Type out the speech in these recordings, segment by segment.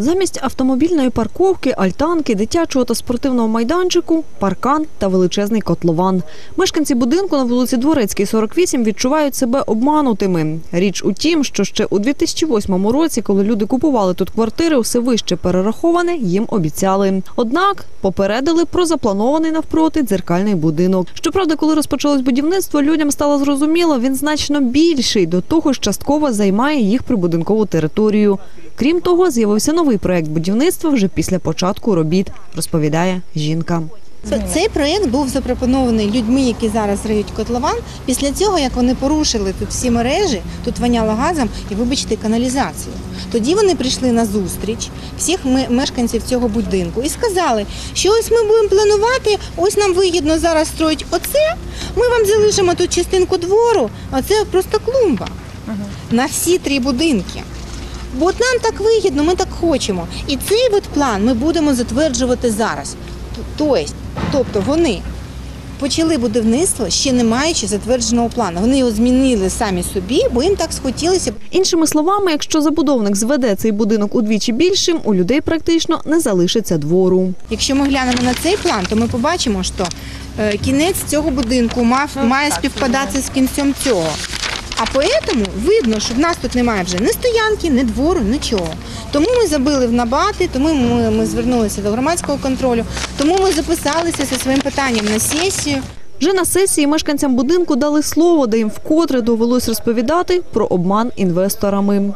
Замість автомобільної парковки, альтанки, дитячого та спортивного майданчику – паркан та величезний котлован. Мешканці будинку на вулиці Дворецькій, 48 відчувають себе обманутими. Річ у тім, що ще у 2008 році, коли люди купували тут квартири, усе вище перераховане їм обіцяли. Однак попередили про запланований навпроти дзеркальний будинок. Щоправда, коли розпочалось будівництво, людям стало зрозуміло, він значно більший, до того ж частково займає їх прибудинкову територію. Крім того, з'явився новий проект будівництва вже після початку робіт, розповідає жінка. Цей проєкт був запропонований людьми, які зараз риють котлован. Після цього, як вони порушили тут всі мережі, тут воняло газом і, вибачте, каналізацію. Тоді вони прийшли на зустріч всіх мешканців цього будинку і сказали, що ось ми будемо планувати, ось нам вигідно зараз строїть оце. Ми вам залишимо тут частинку двору, а це просто клумба на всі три будинки. Бо от нам так вигідно, ми так хочемо. І цей от план ми будемо затверджувати зараз. Тобто, тобто вони почали будівництво ще не маючи затвердженого плану. Вони його змінили самі собі, бо їм так схотілося. Іншими словами, якщо забудовник зведе цей будинок удвічі більшим, у людей практично не залишиться двору. Якщо ми глянемо на цей план, то ми побачимо, що е, кінець цього будинку мав, має співпадати з кінцем цього. А поэтому видно, що в нас тут немає вже ні стоянки, ні двору, нічого. Тому ми забили в набати, тому ми, ми звернулися до громадського контролю, тому ми записалися зі своїм питанням на сесію. Вже на сесії мешканцям будинку дали слово, де їм вкотре довелось розповідати про обман інвесторами.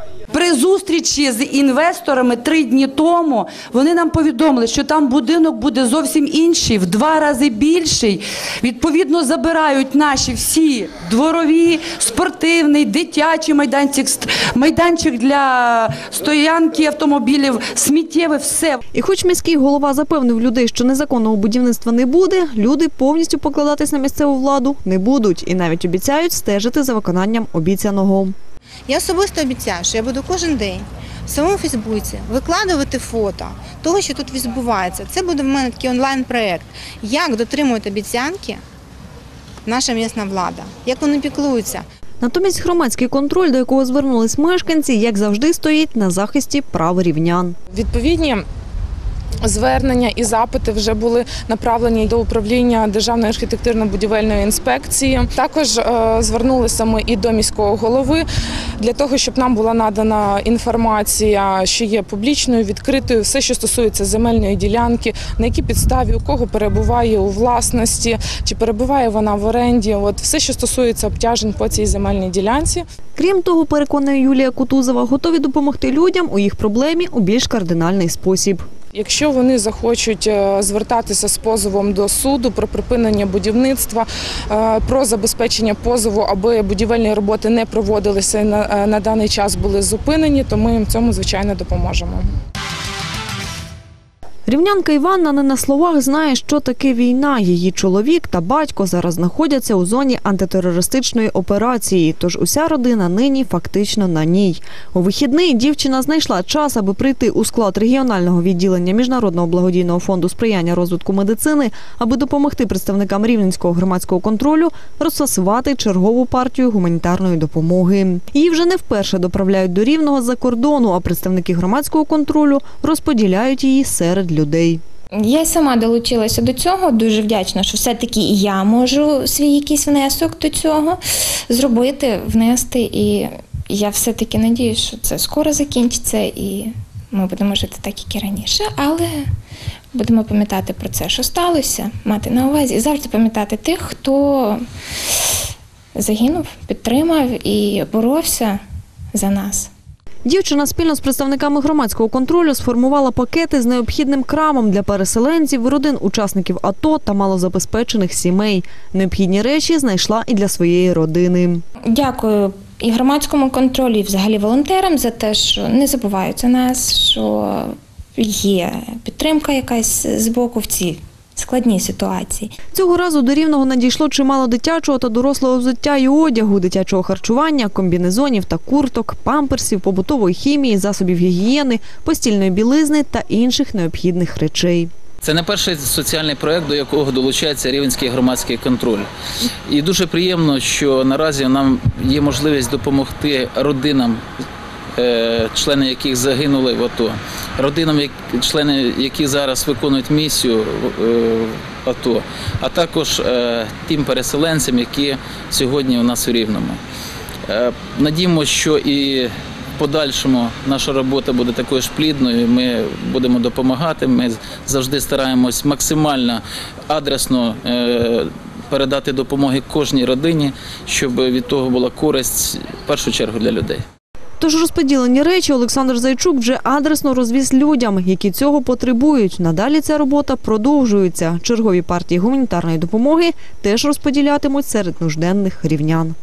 Зустрічі з інвесторами три дні тому вони нам повідомили, що там будинок буде зовсім інший, в два рази більший. Відповідно, забирають наші всі дворові, спортивний, дитячий майданчик, майданчик для стоянки автомобілів, сміттєве, все. І хоч міський голова запевнив людей, що незаконного будівництва не буде, люди повністю покладатись на місцеву владу не будуть і навіть обіцяють стежити за виконанням обіцяного. Я особисто обіцяю, що я буду кожен день в своєму Фейсбуці викладувати фото того, що тут відбувається. Це буде в мене такий онлайн-проєкт. Як дотримують обіцянки наша місна влада, як вони піклуються. Натомість громадський контроль, до якого звернулись мешканці, як завжди стоїть на захисті прав рівнян. Відповідні звернення і запити вже були направлені до управління Державної архітектурно-будівельної інспекції. Також е, звернулися ми і до міського голови для того, щоб нам була надана інформація, що є публічною, відкритою, все, що стосується земельної ділянки, на якій підставі у кого перебуває у власності, чи перебуває вона в оренді. От все, що стосується обтяжень по цій земельній ділянці. Крім того, переконує Юлія Кутузова, готові допомогти людям у їх проблемі у більш кардинальний спосіб. Якщо вони захочуть е, звертатися з позовом до суду про припинення будівництва, е, про забезпечення позову, аби будівельні роботи не проводилися і на, е, на даний час були зупинені, то ми їм цьому звичайно допоможемо. Рівнянка Іванна не на словах знає, що таке війна. Її чоловік та батько зараз знаходяться у зоні антитерористичної операції, тож уся родина нині фактично на ній. У вихідний дівчина знайшла час, аби прийти у склад регіонального відділення Міжнародного благодійного фонду сприяння розвитку медицини, аби допомогти представникам рівненського громадського контролю розфасувати чергову партію гуманітарної допомоги. Її вже не вперше доправляють до рівного з-за кордону, а представники громадського контролю розподіляють її серед людей. Я сама долучилася до цього. Дуже вдячна, що все-таки я можу свій якийсь внесок до цього зробити, внести. І я все-таки надію, що це скоро закінчиться, і ми будемо жити так, як і раніше. Але будемо пам'ятати про це, що сталося, мати на увазі, і завжди пам'ятати тих, хто загинув, підтримав і боровся за нас. Дівчина спільно з представниками громадського контролю сформувала пакети з необхідним крамом для переселенців, родин учасників АТО та малозабезпечених сімей. Необхідні речі знайшла і для своєї родини. Дякую і громадському контролю, і взагалі волонтерам за те, що не забувають за нас, що є підтримка якась з боку в цій складній ситуації. Цього разу до рівного надійшло чимало дитячого та дорослого взуття і одягу, дитячого харчування, комбінезонів та курток, памперсів, побутової хімії, засобів гігієни, постільної білизни та інших необхідних речей. Це не перший соціальний проект, до якого долучається рівенський громадський контроль. І дуже приємно, що наразі нам є можливість допомогти родинам члени яких загинули в АТО, родинам, члени яких зараз виконують місію е, в АТО, а також е, тим переселенцям, які сьогодні у нас у Рівному. Е, Надіємося, що і в подальшому наша робота буде такою ж плідною. Ми будемо допомагати. Ми завжди стараємось максимально адресно е, передати допомоги кожній родині, щоб від того була користь в першу чергу для людей. Тож розподілені речі Олександр Зайчук вже адресно розвіз людям, які цього потребують. Надалі ця робота продовжується. Чергові партії гуманітарної допомоги теж розподілятимуть серед нужденних рівнян.